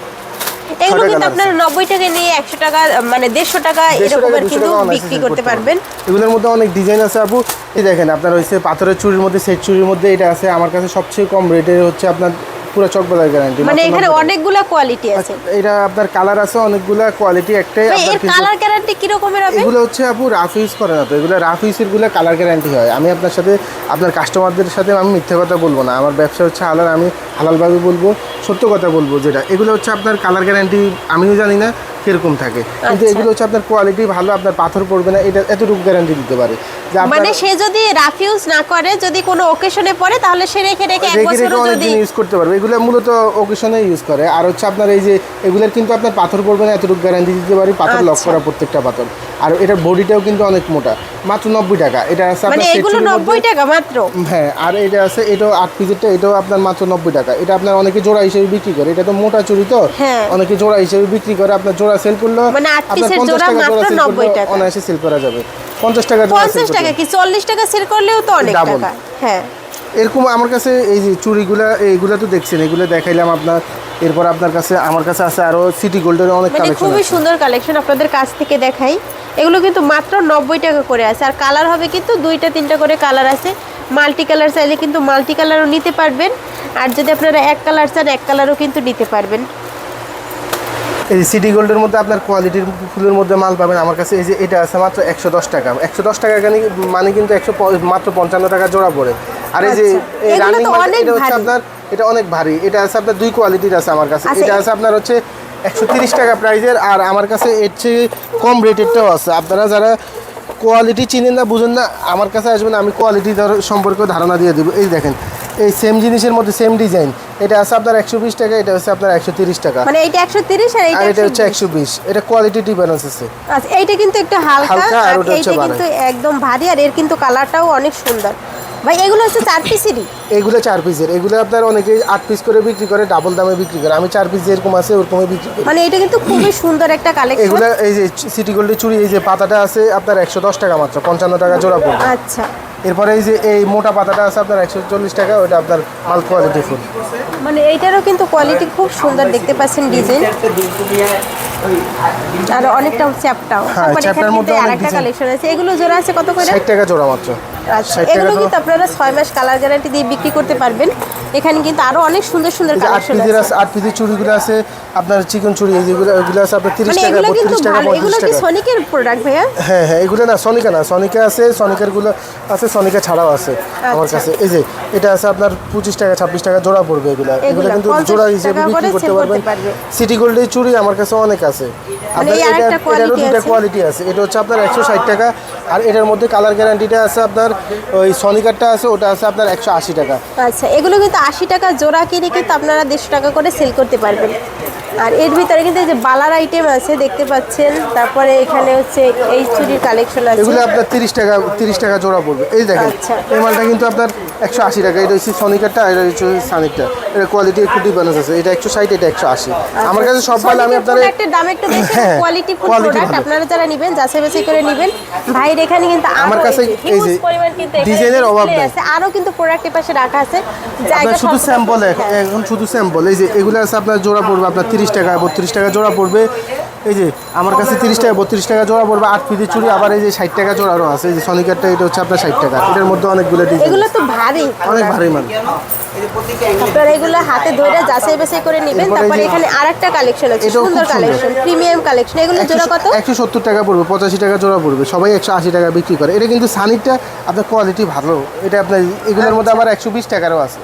Speaker 1: এগুলো
Speaker 2: টাকা
Speaker 1: কিন্তু আপনারা নব্বই টাকা নিয়ে একশো টাকা মানে দেড়শো টাকা
Speaker 2: দেড়শো টাকা,
Speaker 1: এরকমের
Speaker 2: দুশো
Speaker 1: কিন্তু বিক্রি করতে পারবেন।
Speaker 2: এগুলোর মধ্যে অনেক ডিজাইন আছে আপু। এই দেখেন আপনার হচ্ছে পাথরের চুরির মধ্যে সেট চুরির মধ্যে এটা আছে। আমার কাছে সবচেয়ে কম রেটে হচ্ছে আপনার পুরো চকবাজার গ্যারান্টি
Speaker 1: মানে এখানে অনেকগুলা কোয়ালিটি আছে।
Speaker 2: এটা আপনার কালার আছে অনেকগুলা কোয়ালিটি একটাই আপনার
Speaker 1: কালার গ্যারান্টি কি রকমের হবে?
Speaker 2: এগুলো হচ্ছে আপু রাফ ইউজ করে না তো এগুলো রাফ ইউজেরগুলো কালার গ্যারান্টি হয়। আমি আপনার সাথে আপনার কাস্টমারদের সাথে আমি মিথ্যে কথা বলব না। আমার ব্যবসা হচ্ছে হালাল আমি হালালভাবে বলব সত্য কথা বলব যেটা। এগুলো হচ্ছে আপনার কালার গ্যারান্টি আমিও জানি না। কীরকম থাকে। কিন্তু
Speaker 1: আচ্ছা।
Speaker 2: এগুলো হচ্ছে আপনার কোয়ালিটি ভালো আপনার পাথর পড়বে না এটা এতটুকু গ্যারান্টি দিতে পারে।
Speaker 1: মানে সে যদি রাফ ইউজ না করে যদি কোনো ওকেশনে পড়ে তাহলে সে রেখে রেখে এক বছরও যদি
Speaker 2: ইউজ করতে পারবে। এগুলো মূলত ওকেশনে ইউজ করে। আর হচ্ছে আপনার এই যে এগুলোর কিন্তু আপনার পাথর পড়বে না এতটুকু গ্যারান্টি দিতে পারি পাথর লক
Speaker 1: আচ্ছা।
Speaker 2: করা প্রত্যেকটা পাথর। আর এটার বডিটাও কিন্তু অনেক মোটা মাত্র নব্বই টাকা। এটা আছে
Speaker 1: মানে
Speaker 2: আপনার
Speaker 1: এগুলো নব্বই টাকা মাত্র?
Speaker 2: হ্যাঁ আর এটা আছে এটাও আট পিসেরটা এটাও আপনার মাত্র নব্বই টাকা। এটা আপনার অনেকে জোড়া হিসেবে বিক্রি করে। এটা তো মোটা চুরি তো।
Speaker 1: হ্যাঁ।
Speaker 2: অনেকে জোড়া হিসেবে বিক্রি করে আপনার জোড়া সেল করল
Speaker 1: মানে আট
Speaker 2: আপনার
Speaker 1: পিসের জোড়া মাত্র 90 টাকা।
Speaker 2: অনায়াসে সেল করা যাবে। পঞ্চাশ টাকা জোড়া sell
Speaker 1: পঞ্চাশ
Speaker 2: করতে
Speaker 1: টাকা কি চল্লিশ টাকা সেল করলেও তো অনেক টাকা। হ্যাঁ।
Speaker 2: এরকম আমার কাছে এই যে চুড়িগুলা এইগুলা তো দেখছেন এগুলো দেখাইলাম আপনার এরপর আপনার কাছে আমার কাছে আছে আরও সিটি গোল্ডের অনেক
Speaker 1: মানে
Speaker 2: কালেকশন
Speaker 1: খুবই সুন্দর কালেকশন আপনাদের কাছ থেকে দেখাই। এগুলো কিন্তু মাত্র নব্বই টাকা করে আছে। আর কালার হবে কিন্তু দুইটা তিনটা করে কালার আছে। মাল্টি কালার চাইলে কিন্তু মাল্টি কালারও নিতে পারবেন। আর যদি আপনারা এক কালার চান এক কালারও কিন্তু নিতে পারবেন।
Speaker 2: এই সিটি গোল্ডের মধ্যে আপনার কোয়ালিটির ফুলের মধ্যে মাল পাবেন। আমার কাছে এই যে এটা আছে মাত্র একশো দশ টাকা। একশো দশ টাকা মানে কিন্তু একশো মাত্র পঞ্চান্ন টাকা জোড়া পড়ে। আর এই যে
Speaker 1: আচ্ছা।
Speaker 2: এই রানিং এটা হচ্ছে আপনার এটা অনেক ভারী। এটা আছে আপনার দুই কোয়ালিটির আছে আমার কাছে।
Speaker 1: আচ্ছা,
Speaker 2: এটা আছে আপনার হচ্ছে একশো তিরিশ টাকা প্রাইজের আর আমার কাছে এর চেয়ে কম রেটেরটাও আছে। আপনারা যারা কোয়ালিটি চিনেন না বুঝেন না আমার কাছে আসবেন আমি কোয়ালিটি সম্পর্কে ধারণা দিয়ে দেবো। এই দেখেন এই সেম জিনিসের মধ্যে সেম ডিজাইন এটা আছে আপনার একশো বিশ টাকা এটা হচ্ছে আপনার একশো তিরিশ টাকা।
Speaker 1: মানে এটা একশো তিরিশ আর
Speaker 2: এটা হচ্ছে
Speaker 1: একশো
Speaker 2: বিশ। এটা কোয়ালিটি ডিফারেন্স আছে।
Speaker 1: আচ্ছা এইটা কিন্তু একটু হালকা
Speaker 2: আর এটা
Speaker 1: এইটা কিন্তু একদম ভারী আর এর কিন্তু কালারটাও অনেক সুন্দর। ভাই এগুলো হচ্ছে চার পিসেরই?
Speaker 2: এগুলো চার পিসের। এগুলো আপনার অনেকে আট পিস করে বিক্রি করে ডাবল দামে বিক্রি করে। আমি চার পিস যেরকম আছে ওরকমই বিক্রি করি।
Speaker 1: মানে এটা কিন্তু খুবই সুন্দর একটা কালেকশন
Speaker 2: এগুলো এই যে সিটি গোল্ডের চুড়ি এই যে পাতাটা আছে আপনার একশো দশ টাকা মাত্র পঞ্চান্ন টাকা জোড়া পড়বে।
Speaker 1: আচ্ছা।
Speaker 2: এরপরে এই যে এই মোটা পাতাটা আছে আপনার একশো চল্লিশ টাকা ওটা আপনার মাল কোয়ালিটি ফুল
Speaker 1: মানে এইটারও কিন্তু কোয়ালিটি খুব সুন্দর দেখতে পাচ্ছেন ডিজাইন আর অনেকটা চ্যাপটাও
Speaker 2: হ্যাঁ, চ্যাপটার মধ্যে
Speaker 1: আরেকটা কালেকশন আছে। এগুলো জোড়া আছে কত করে?
Speaker 2: ষাট টাকা জোড়া মাত্র।
Speaker 1: আচ্ছা এগুলো কিন্তু আপনারা ছয় মাস কালার গ্যারান্টি দিয়ে বিক্রি করতে পারবেন। এখানে কিন্তু আরও অনেক সুন্দর সুন্দর কালেকশন আছে।
Speaker 2: আট পিসের চুড়িগুলো আছে আপনার চিকন চুড়ি এই যেগুলো এগুলো আছে আপনার তিরিশ
Speaker 1: মানে
Speaker 2: টাকা
Speaker 1: এগুলো কিন্তু
Speaker 2: বত্রিশ টাকা
Speaker 1: ভালো এগুলো
Speaker 2: পঁয়ত্রিশ
Speaker 1: কি
Speaker 2: টাকা।
Speaker 1: সনিকের প্রোডাক্ট ভাইয়া।
Speaker 2: হ্যাঁ হ্যাঁ এগুলো না সনিকা না সনিকা আছে সনিকারগুলো আছে সনিকা ছাড়াও আছে আমার
Speaker 1: আচ্ছা।
Speaker 2: কাছে। এই যে এটা আছে আপনার পঁচিশ টাকা ছাব্বিশ টাকা জোড়া পড়বে এগুলো। এগুলো কিন্তু জোড়া হিসেবে বিক্রি করতে পারবেন। সিটি গোল্ডের চুড়ি আমার কাছে অনেক আছে। আপনার
Speaker 1: এই
Speaker 2: এটা এটারও কোয়ালিটি আছে। এটা হচ্ছে আপনার একশো ষাট টাকা আর এটার মধ্যে কালার গ্যারান্টিটা আছে আপনার ওই সনিকারটা আছে, ওটা আছে আপনার একশো আশি টাকা।
Speaker 1: আচ্ছা এগুলো কিন্তু আশি টাকা জোড়া কিনে কিন্তু আপনারা দেড়শো টাকা করে সেল করতে পারবেন। আর এর ভিতরে কিন্তু এই যে বালার আইটেম আছে দেখতে পাচ্ছেন। তারপরে এখানে হচ্ছে এই চুরির কালেকশন আছে।
Speaker 2: এগুলো আপনার তিরিশ টাকা তিরিশ টাকা জোড়া পড়বে। এই দেখেন
Speaker 1: আচ্ছা।
Speaker 2: এই মালটা কিন্তু আপনার একশো আশি টাকা। এটা হচ্ছে সনিকারটা এটা হচ্ছে সানিকটা। এটা কোয়ালিটি একটু ডিফারেন্স আছে। এটা একশো ষাট এটা একশো আশি। আমার কাছে সব মাল আমি আপনার
Speaker 1: একটা দাম একটু
Speaker 2: হ্যাঁ,
Speaker 1: কোয়ালিটি ফুল প্রোডাক্ট আপনারা যারা নেবেন যাচাই বাছাই করে নেবেন। ভাইয়ের এখানে কিন্তু
Speaker 2: আমার কাছে
Speaker 1: এই
Speaker 2: যে ডিজাইনের অভাব নাই।
Speaker 1: আছে। আরও কিন্তু প্রোডাক্টের পাশে রাখা আছে। জায়গা
Speaker 2: শুধু স্যাম্পল। এখন শুধু স্যাম্পল এই যে এগুলো আছে আপনার জোড়া পড়বে আপনার তিরিশ টাকা বত্রিশ টাকা জোড়া পড়বে। এই যে আমার কাছে তিরিশ টাকা বত্রিশ টাকা জোড়া পড়বে আট পিসের চুড়ি আবার এই যে ষাট টাকা জোড়ারও আছে। এই যে সনিকারটা এটা হচ্ছে আপনার ষাট টাকা। এটার মধ্যে অনেকগুলো ডিজাইন
Speaker 1: এগুলো তো ভারী।
Speaker 2: অনেক ভারী মাল।
Speaker 1: আপনারা এগুলো হাতে ধরে যাচাই বাছাই করে নেবেন। তারপরে এখানে আরেকটা কালেকশন আছে সুন্দর
Speaker 2: সুন্দর।
Speaker 1: কালেকশন প্রিমিয়াম কালেকশন এগুলো জোড়া কত?
Speaker 2: টাকা পড়বে পঁচাশি টাকা জোড়া পড়বে। সবাই একশো আশি টাকা বিক্রি করে। এটা কিন্তু সানিকটা আপনার কোয়ালিটি ভালো। এটা আপনার এগুলোর মধ্যে আবার একশো বিশ টাকারও আছে।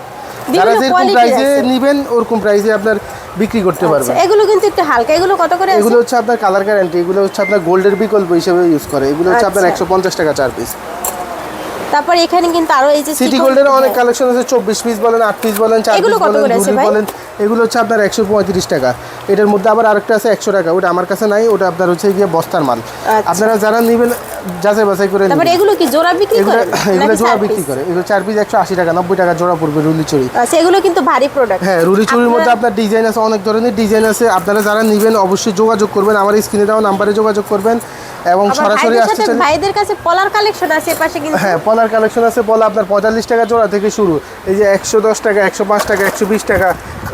Speaker 2: যারা যেরকম প্রাইসে। নেবেন ওরকম প্রাইসে আপনার বিক্রি করতে
Speaker 1: আচ্ছা,
Speaker 2: পারবেন
Speaker 1: এগুলো কিন্তু একটু হালকা এগুলো কত করে
Speaker 2: এগুলো হচ্ছে আপনার কালার গ্যারান্টি এগুলো হচ্ছে আপনার গোল্ডের বিকল্প হিসেবে ইউজ করে এগুলো হচ্ছে আপনার
Speaker 1: আচ্ছা।
Speaker 2: একশো পঞ্চাশ টাকা চার পিস
Speaker 1: তারপর এখানে কিন্তু আরও এই যে
Speaker 2: সিটি গোল্ডের অনেক। কালেকশন আছে চব্বিশ পিস বলেন আট পিস বলেন চার
Speaker 1: এগুলো
Speaker 2: পিস
Speaker 1: কত
Speaker 2: বলেন
Speaker 1: করে আছে ভাই?
Speaker 2: বলেন এগুলো হচ্ছে আপনার একশো পঁয়ত্রিশ টাকা এটার মধ্যে আবার আরেকটা আছে একশো টাকা ওটা আমার কাছে নাই ওটা আপনার হচ্ছে গিয়ে বস্তার মাল
Speaker 1: আচ্ছা।
Speaker 2: আপনারা যারা নেবেন যাচাই বাছাই করে
Speaker 1: তারপর এগুলো কি জোড়া বিক্রি করে
Speaker 2: এগুলো জোড়া বিক্রি করে। এগুলো চার পিস একশো আশি টাকা নব্বই টাকা জোড়া পড়বে রুলি চুরি
Speaker 1: আচ্ছা এগুলো কিন্তু ভারী প্রোডাক্ট
Speaker 2: হ্যাঁ রুলি চুরির মধ্যে আপনার ডিজাইন আছে অনেক ধরনের ডিজাইন আছে। আপনারা যারা নেবেন অবশ্যই যোগাযোগ করবেন। আমার স্ক্রিনে দেওয়া নাম্বারে যোগাযোগ করবেন। এবং সরাসরি আসতে চাইলে
Speaker 1: ভাইদের কাছে পলার কালেকশন আছে এপাশে কিন্তু
Speaker 2: হ্যাঁ পলার কালেকশন আছে। পলা আপনার পঁয়তাল্লিশ টাকা জোড়া থেকে শুরু। এই যে একশো দশ টাকা একশো পাঁচ টাকা একশো বিশ টাকা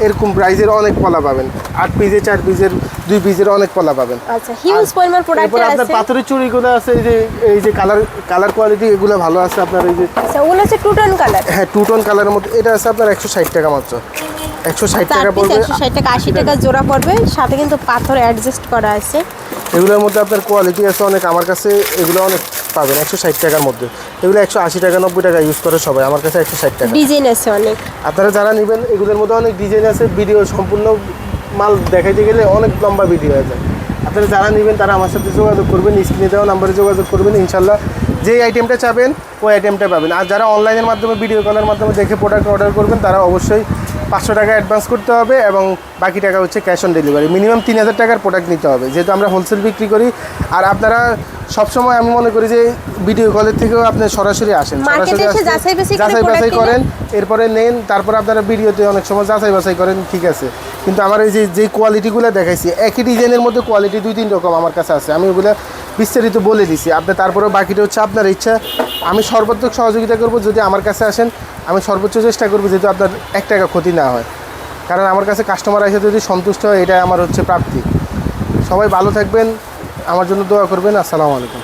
Speaker 2: এরকম প্রাইজের অনেক পলা পাবেন। আট পিসের চার পিসের দুই পিসের অনেক পলা পাবেন।
Speaker 1: আচ্ছা হিউজ পরিমাণ প্রোডাক্ট
Speaker 2: এরপর আপনার
Speaker 1: আছে।
Speaker 2: পাথরের চুড়িগুলো আছে এই যে এই যে কালার কালার কোয়ালিটি এগুলো ভালো আছে আপনার এই যে
Speaker 1: আচ্ছা ওগুলো হচ্ছে টু টোন কালার
Speaker 2: হ্যাঁ টু টোন কালারের মধ্যে এটা আছে আপনার একশো ষাট টাকা মাত্র। একশো ষাট টাকা পড়বে।
Speaker 1: একশো ষাট টাকা আশি টাকা জোড়া পড়বে সাথে কিন্তু পাথর অ্যাডজাস্ট করা আছে।
Speaker 2: এগুলোর মধ্যে আপনার কোয়ালিটি আছে অনেক আমার কাছে এগুলো অনেক পাবেন একশো ষাট টাকার মধ্যে। এগুলো একশো আশি টাকা নব্বই টাকা ইউজ করে সবাই আমার কাছে একশো ষাট টাকা।
Speaker 1: ডিজাইন আছে অনেক।
Speaker 2: আপনারা যারা নেবেন এগুলোর মধ্যে অনেক ডিজাইন আছে ভিডিও সম্পূর্ণ মাল দেখাইতে গেলে অনেক লম্বা ভিডিও হয়ে যায়। আপনারা যারা নেবেন তারা আমার সাথে যোগাযোগ করবেন স্ক্রিনে দেওয়া নাম্বারে যোগাযোগ করবেন ইনশাল্লাহ যেই আইটেমটা চাবেন ওই আইটেমটা পাবেন। আর যারা অনলাইনের মাধ্যমে ভিডিও কলের মাধ্যমে দেখে প্রোডাক্ট অর্ডার করবেন তারা অবশ্যই পাঁচশো টাকা অ্যাডভান্স করতে হবে এবং বাকি টাকা হচ্ছে ক্যাশ অন ডেলিভারি মিনিমাম তিন হাজার টাকার প্রোডাক্ট নিতে হবে। যেহেতু আমরা হোলসেল বিক্রি করি আর আপনারা সবসময় আমি মনে করি যে ভিডিও কলের থেকেও আপনি সরাসরি আসেন সরাসরি
Speaker 1: যাচাই বাছাই
Speaker 2: করেন এরপরে নেন তারপর আপনারা ভিডিওতে অনেক সময় যাচাই বাছাই করেন ঠিক আছে। কিন্তু আমার এই যে যে কোয়ালিটিগুলো দেখাইছি, একই ডিজাইনের মধ্যে কোয়ালিটি দুই, তিন রকম আমার কাছে আছে। আমি ওগুলো বিস্তারিত বলে দিছি। আপনি তারপরে বাকিটা হচ্ছে আপনার ইচ্ছা। আমি সর্বাত্মক সহযোগিতা করব যদি আমার কাছে আসেন। আমি সর্বোচ্চ চেষ্টা করব যেহেতু আপনার এক টাকা ক্ষতি না হয়। কারণ আমার কাছে কাস্টমার এসে যদি সন্তুষ্ট হয়, এটাই আমার হচ্ছে প্রাপ্তি। সবাই ভালো থাকবেন। আমার জন্য দোয়া করবেন। আসসালামু আলাইকুম।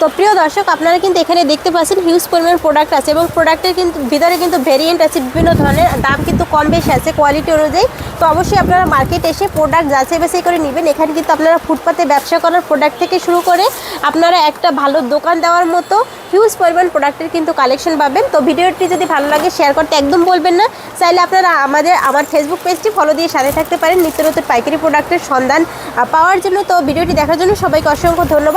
Speaker 1: তো প্রিয় দর্শক, আপনারা কিন্তু এখানে দেখতে পাচ্ছেন হিউজ পরিমাণ প্রোডাক্ট আছে এবং প্রোডাক্টের কিন্তু, ভিতরে কিন্তু ভেরিয়েন্ট আছে, বিভিন্ন ধরনের, দাম কিন্তু কম বেশি আছে কোয়ালিটি অনুযায়ী। তো অবশ্যই আপনারা মার্কেট এসে প্রোডাক্ট যাচাই বাছাই করে নেবেন। এখানে কিন্তু আপনারা ফুটপাতে ব্যবসা করার প্রোডাক্ট থেকে শুরু করে আপনারা একটা ভালো দোকান দেওয়ার মতো হিউজ পরিমাণ প্রোডাক্টের কিন্তু কালেকশন পাবেন। তো ভিডিওটি যদি ভালো লাগে শেয়ার করতে একদম বলবেন না। চাইলে আপনারা আমাদের, আমার ফেসবুক পেজটি ফলো দিয়ে সাথে থাকতে পারেন। নিত্য নতুন পাইকারি প্রোডাক্টের সন্ধান পাওয়ার জন্য। তো ভিডিওটি দেখার জন্য সবাইকে অসংখ্য ধন্যবাদ।